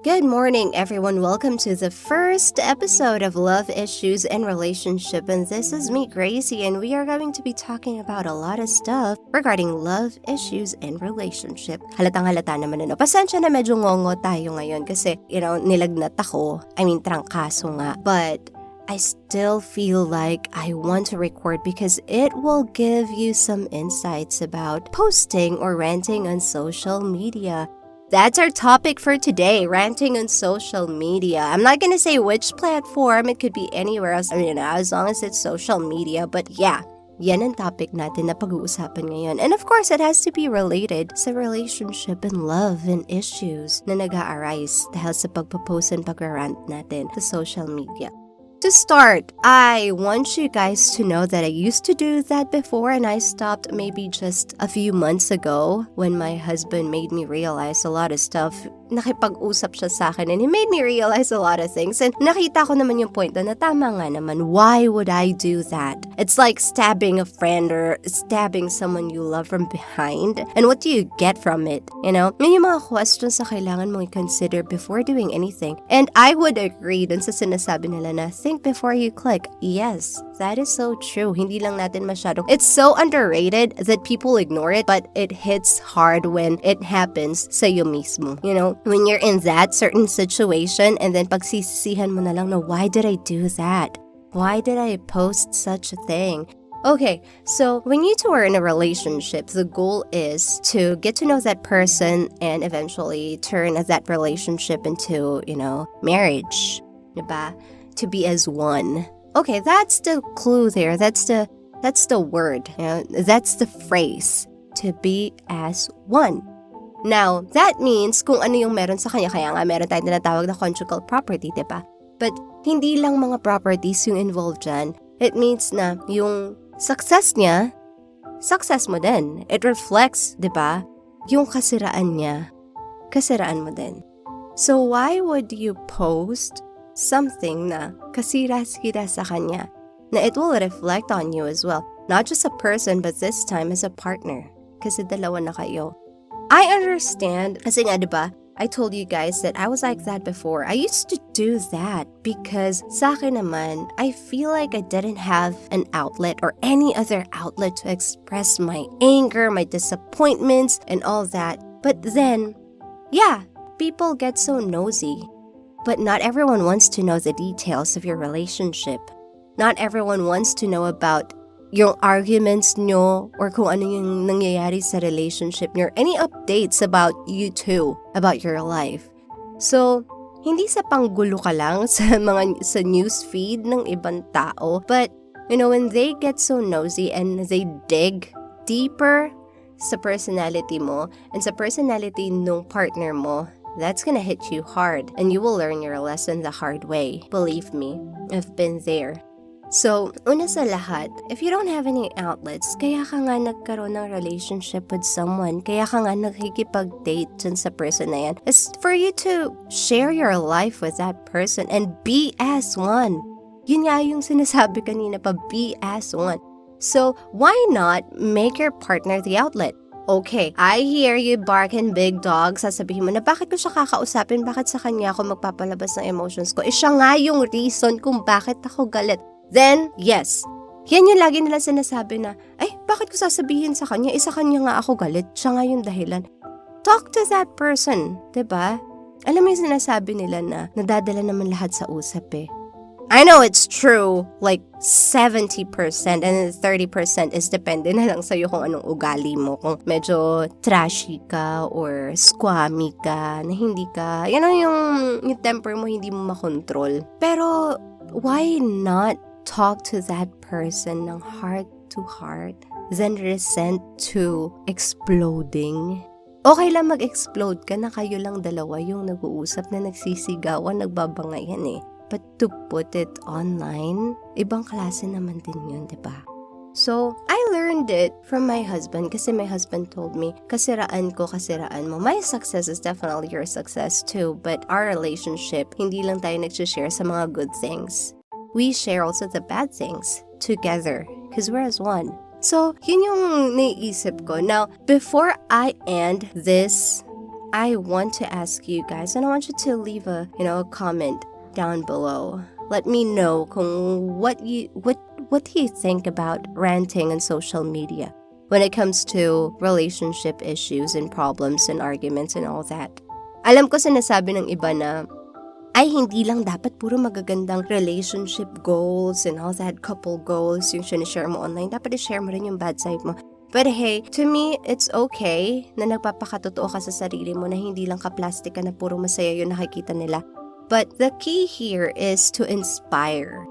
Good morning, everyone. Welcome to the first episode of Love Issues and Relationship. And this is me, Gracie, and we are going to be talking about a lot of stuff regarding love issues and relationship. Halatang halata naman ano. Pasensya na medyo ngongo tayo ngayon kasi, you know, nilagnat ako. I mean, trangkaso nga. But I still feel like I want to record because it will give you some insights about posting or ranting on social media. That's our topic for today ranting on social media. I'm not to say which platform, it could be anywhere else, you know, as long as it's social media. But yeah, yan ang topic natin na pag-uusapan ngayon. And of course, it has to be related sa relationship and love and issues na nag-a-arise dahil sa pagpapost and pag-rant natin sa social media. To start, I want you guys to know that I used to do that before and I stopped maybe just a few months ago when my husband made me realize a lot of stuff. Nakipag-usap siya sa akin and he made me realize a lot of things. And nakita ko naman yung point na tama nga naman, why would I do that? It's like stabbing a friend or stabbing someone you love from behind. And what do you get from it? You know, may yung mga questions na kailangan mong i-consider before doing anything. And I would agree dun sa sinasabi nila na think before you click. Yes, that is so true. Hindi lang natin masyado. It's so underrated that people ignore it, but it hits hard when it happens sa iyo mismo. You know, when you're in that certain situation and then pagsisisihan mo na lang na why did I do that? Why did I post such a thing? Okay, so when you two are in a relationship, the goal is to get to know that person and eventually turn that relationship into, you know, marriage. Diba? To be as one. Okay, that's the clue there. That's the that's the word. You know, that's the phrase. To be as one. Now, that means kung ano yung meron sa kanya, kaya nga meron tayong tinatawag na conjugal property, di ba? But hindi lang mga properties yung involved dyan. It means na yung success niya, success mo din. It reflects, di ba? Yung kasiraan niya, kasiraan mo din. So why would you post something na kasira-sira sa kanya? Na it will reflect on you as well. Not just a person, but this time as a partner. Kasi dalawa na kayo. I understand. Kasi nga, di? I told you guys that I was like that before. I used to do that because sa akin naman, I feel like I didn't have an outlet or any other outlet to express my anger, my disappointments, and all that. But then, yeah, people get so nosy. But not everyone wants to know the details of your relationship. Not everyone wants to know about yung arguments nyo or kung ano yung nangyayari sa relationship nyo any updates about you two, about your life. So, hindi sa panggulo ka lang sa mga sa news feed ng ibang tao, but you know, when they get so nosy and they dig deeper sa personality mo and sa personality ng partner mo, that's gonna hit you hard and you will learn your lesson the hard way. Believe me, I've been there. So, una sa lahat, if you don't have any outlets, kaya ka nga nagkaroon ng relationship with someone, kaya ka nga nakikipag-date dun sa person na yan, is for you to share your life with that person and be as one. Yun nga yung sinasabi kanina pa, be as one. So, why not make your partner the outlet? Okay, I hear you barking big dog. Sasabihin mo na bakit ko siya kakausapin? Bakit sa kanya ako magpapalabas ng emotions ko? Eh siya nga yung reason kung bakit ako galit. Then, yes. Yan yung lagi nila sinasabi na, ay, bakit ko sasabihin sa kanya? Isa kanya nga ako galit. Siya nga yung dahilan. Talk to that person, ba? Diba? Alam mo yung sinasabi nila na nadadala naman lahat sa usap eh. I know it's true, like 70% and then 30% is depende na lang sa'yo kung anong ugali mo. Kung medyo trashy ka or squammy ka, na hindi ka, yan know, yung, yung temper mo hindi mo makontrol. Pero, why not talk to that person ng heart to heart, then resent to exploding. Okay lang mag-explode ka na kayo lang dalawa yung nag-uusap na nagsisigawan, nagbabangayan eh. But to put it online, ibang klase naman din yun, di ba? So, I learned it from my husband kasi my husband told me, kasiraan ko, kasiraan mo. My success is definitely your success too, but our relationship, hindi lang tayo nag-share sa mga good things we share also the bad things together because we're as one. So, yun yung naisip ko. Now, before I end this I want to ask you guys, and I want you to leave a you know a comment down below. Let me know kung what you what what do you think about ranting on social media when it comes to relationship issues and problems and arguments and all that. Alam ko sinasabi ng iba na ay hindi lang dapat puro magagandang relationship goals and all that couple goals yung sinishare mo online. Dapat i-share mo rin yung bad side mo. But hey, to me, it's okay na nagpapakatotoo ka sa sarili mo na hindi lang ka-plastic ka na puro masaya yung nakikita nila. But the key here is to inspire.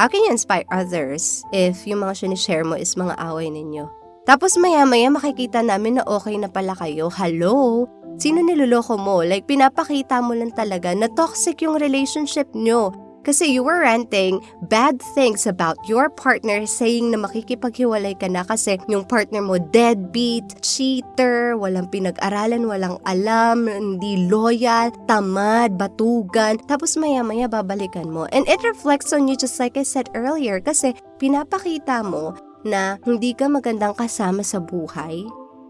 How can you inspire others if yung mga sinishare mo is mga away ninyo? Tapos maya-maya makikita namin na okay na pala kayo. Hello? Sino niloloko mo? Like, pinapakita mo lang talaga na toxic yung relationship nyo. Kasi you were ranting bad things about your partner saying na makikipaghiwalay ka na kasi yung partner mo deadbeat, cheater, walang pinag-aralan, walang alam, hindi loyal, tamad, batugan. Tapos maya-maya babalikan mo. And it reflects on you just like I said earlier kasi pinapakita mo na hindi ka magandang kasama sa buhay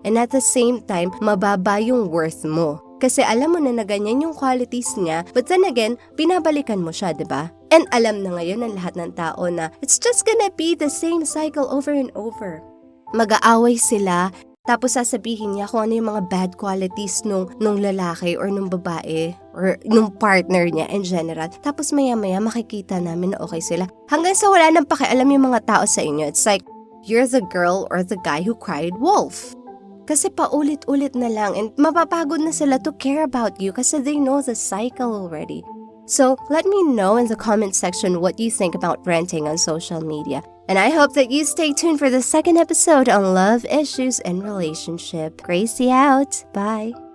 and at the same time, mababa yung worth mo. Kasi alam mo na na ganyan yung qualities niya, but then again, binabalikan mo siya, ba? And alam na ngayon ng lahat ng tao na it's just gonna be the same cycle over and over. Mag-aaway sila, tapos sasabihin niya kung ano yung mga bad qualities nung, nung lalaki or nung babae or nung partner niya in general. Tapos maya-maya makikita namin na okay sila. Hanggang sa wala nang pakialam yung mga tao sa inyo. It's like, you're the girl or the guy who cried wolf. Kasi paulit-ulit na lang and mapapagod na sila to care about you kasi they know the cycle already. So let me know in the comment section what you think about ranting on social media. And I hope that you stay tuned for the second episode on love issues and relationship. Gracie out. Bye.